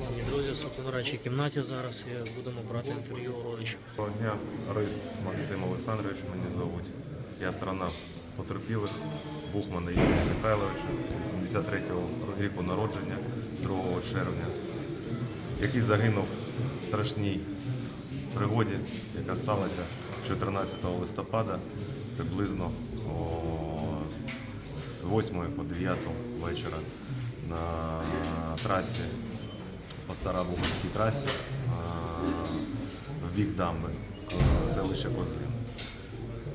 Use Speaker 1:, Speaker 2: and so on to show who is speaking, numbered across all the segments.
Speaker 1: Шановні друзі, в кімнаті зараз і будемо брати інтерв'ю родичів.
Speaker 2: Доброго дня, Рис Максим Олександрович, мене звуть. Я сторона потерпілих Бухмана Юрія Михайловича, 83-го року народження, 2 червня, який загинув в страшній пригоді, яка сталася 14 листопада приблизно з 8 по 9 вечора на трасі по Старобуханській трасі в бік дамби к- селища Козин.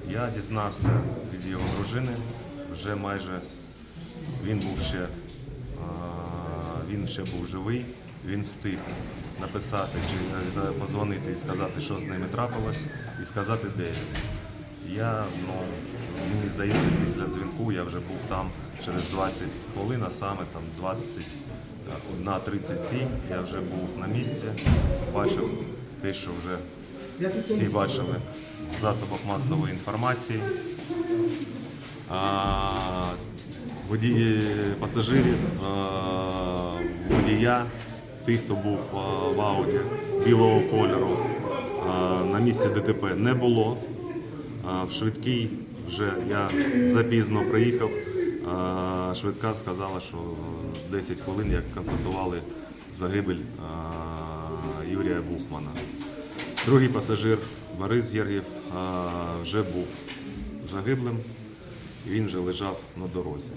Speaker 2: Я дізнався від його дружини, вже майже він був ще, він ще був живий, він встиг написати чи е, позвонити і сказати, що з ними трапилось, і сказати, де. Я, ну, мені здається, після дзвінку я вже був там через 20 хвилин, а саме там 20-37. я вже був на місці, бачив те, що вже всі бачили в засобах масової інформації. А, водії, пасажирів, а, водія, тих, хто був а, в Ауді білого кольору, на місці ДТП не було. В швидкій вже я запізно приїхав. Швидка сказала, що 10 хвилин як констатували загибель Юрія Бухмана. Другий пасажир Борис Гергів вже був загиблим, він вже лежав на дорозі.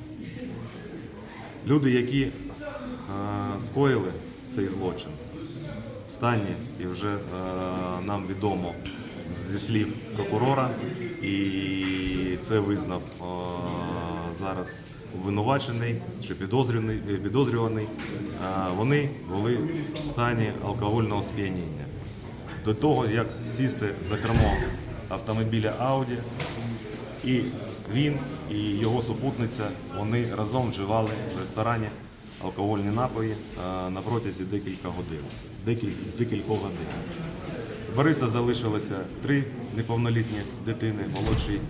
Speaker 2: Люди, які скоїли цей злочин, в стані і вже нам відомо зі слів прокурора, і це визнав е, зараз обвинувачений чи підозрюваний, е, підозрюваний. Е, вони були в стані алкогольного сп'яніння. До того, як сісти за кермо автомобіля Audi, і він і його супутниця вони разом вживали в ресторані алкогольні напої на протязі декілька годин, декіль, декількох годин. Бориса залишилося три неповнолітні дитини, молодший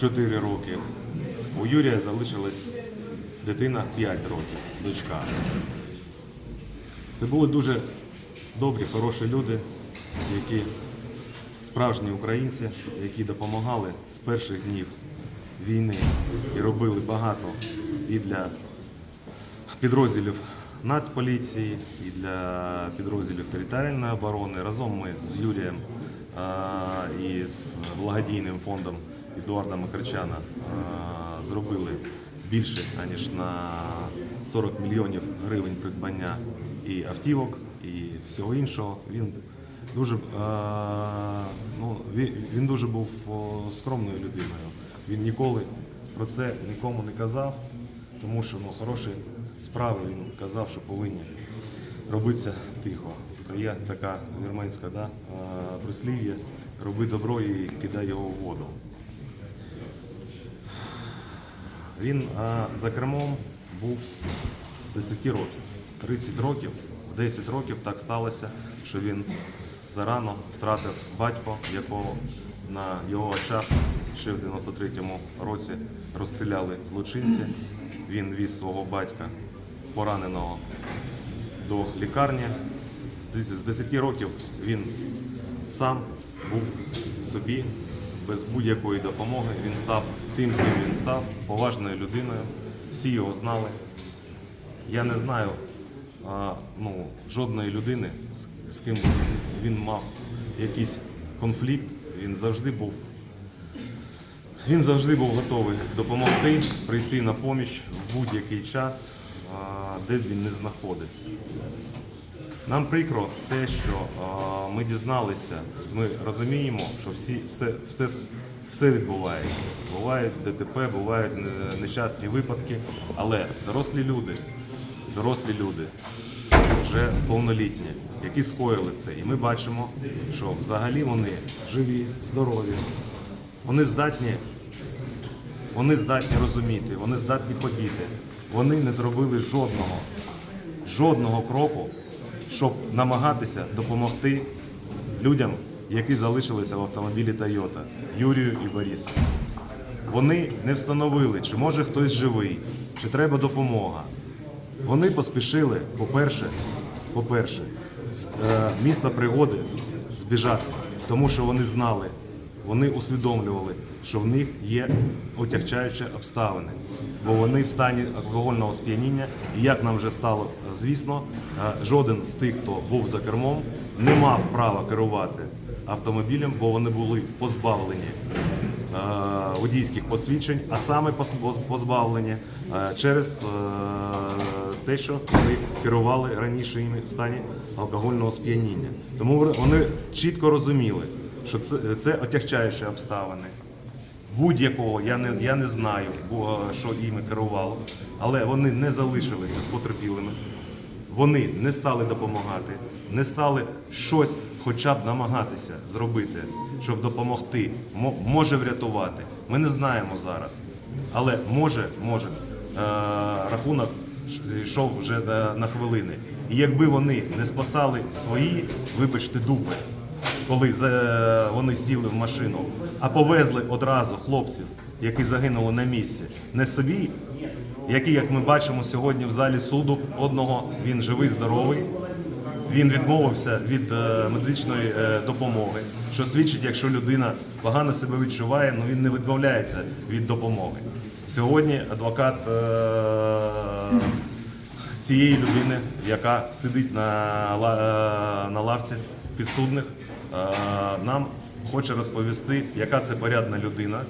Speaker 2: 4 роки. У Юрія залишилась дитина 5 років, дочка. Це були дуже добрі, хороші люди, які справжні українці, які допомагали з перших днів війни і робили багато і для підрозділів Нацполіції, і для підрозділів територіальної оборони. Разом ми з Юрієм і з благодійним фондом Едуарда Макарчана зробили більше аніж на 40 мільйонів гривень придбання і автівок, і всього іншого. Він дуже, ну, він, дуже був скромною людиною. Він ніколи про це нікому не казав, тому що ну, хороші справи він казав, що повинні робитися тихо. То є така вірменська да, е, прислів'я роби добро і кидай його в воду. Він а, за кермом був з 10 років. 30 років, в 10 років так сталося, що він зарано втратив батько, якого на його очах ще в 93-му році розстріляли злочинці. Він віз свого батька пораненого до лікарні. З 10 З 10 років він сам був собі без будь-якої допомоги. Він став тим, ким він став, поважною людиною. Всі його знали. Я не знаю а, ну, жодної людини, з, з ким він мав якийсь конфлікт. Він завжди був. Він завжди був готовий допомогти, прийти на поміч в будь-який час, де б він не знаходився. Нам прикро те, що ми дізналися, ми розуміємо, що всі, все, все, все відбувається. Бувають ДТП, бувають нещасні випадки, але дорослі люди, дорослі люди, вже повнолітні, які скоїли це. І ми бачимо, що взагалі вони живі, здорові, вони здатні вони здатні розуміти, вони здатні ходіти. Вони не зробили жодного, жодного кроку, щоб намагатися допомогти людям, які залишилися в автомобілі Toyota, Юрію і Борису. Вони не встановили, чи може хтось живий, чи треба допомога. Вони поспішили, по-перше, по-перше, з е, міста пригоди збіжати, тому що вони знали, вони усвідомлювали, що в них є отягчаючі обставини, бо вони в стані алкогольного сп'яніння. І як нам вже стало е, звісно, е, жоден з тих, хто був за кермом, не мав права керувати автомобілем, бо вони були позбавлені е, водійських посвідчень, а саме позбавлені через те, що вони керували раніше іми в стані алкогольного сп'яніння. Тому вони чітко розуміли, що це, це отягчаючі обставини. Будь-якого я не, я не знаю, бо, що іми керувало, але вони не залишилися з потерпілими. Вони не стали допомагати, не стали щось хоча б намагатися зробити, щоб допомогти, мо- може врятувати. Ми не знаємо зараз. Але може, може, е, рахунок йшов вже на, хвилини. І якби вони не спасали свої, вибачте, дупи, коли вони сіли в машину, а повезли одразу хлопців, які загинули на місці, не собі, які, як ми бачимо сьогодні в залі суду, одного він живий, здоровий. Він відмовився від е, медичної е, допомоги, що свідчить, якщо людина погано себе відчуває, ну він не відмовляється від допомоги. Сьогодні адвокат е, цієї людини, яка сидить на, е, на лавці підсудних, е, нам хоче розповісти, яка це порядна людина,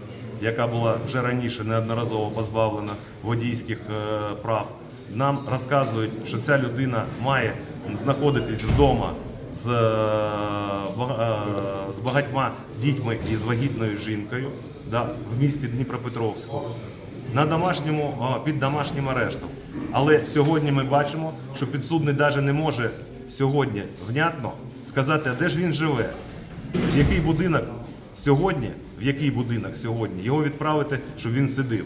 Speaker 2: яка була вже раніше неодноразово позбавлена водійських е, прав. Нам розказують, що ця людина має знаходитись вдома з, з багатьма дітьми і з вагітною жінкою да, в місті Дніпропетровську на домашньому, під домашнім арештом. Але сьогодні ми бачимо, що підсудний навіть не може сьогодні внятно сказати, а де ж він живе, в який будинок сьогодні, в який будинок сьогодні його відправити, щоб він сидив.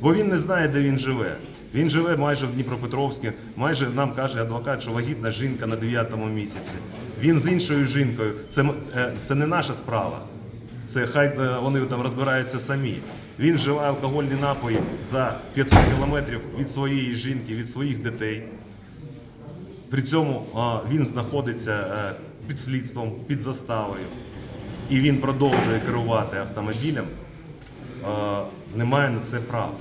Speaker 2: Бо він не знає, де він живе. Він живе майже в Дніпропетровську, майже нам каже адвокат, що вагітна жінка на 9 місяці. Він з іншою жінкою. Це, е, це не наша справа. Це хай е, вони там розбираються самі. Він вживає алкогольні напої за 500 кілометрів від своєї жінки, від своїх дітей. При цьому він знаходиться е, під слідством, під заставою, і він продовжує керувати автомобілем, немає на це права.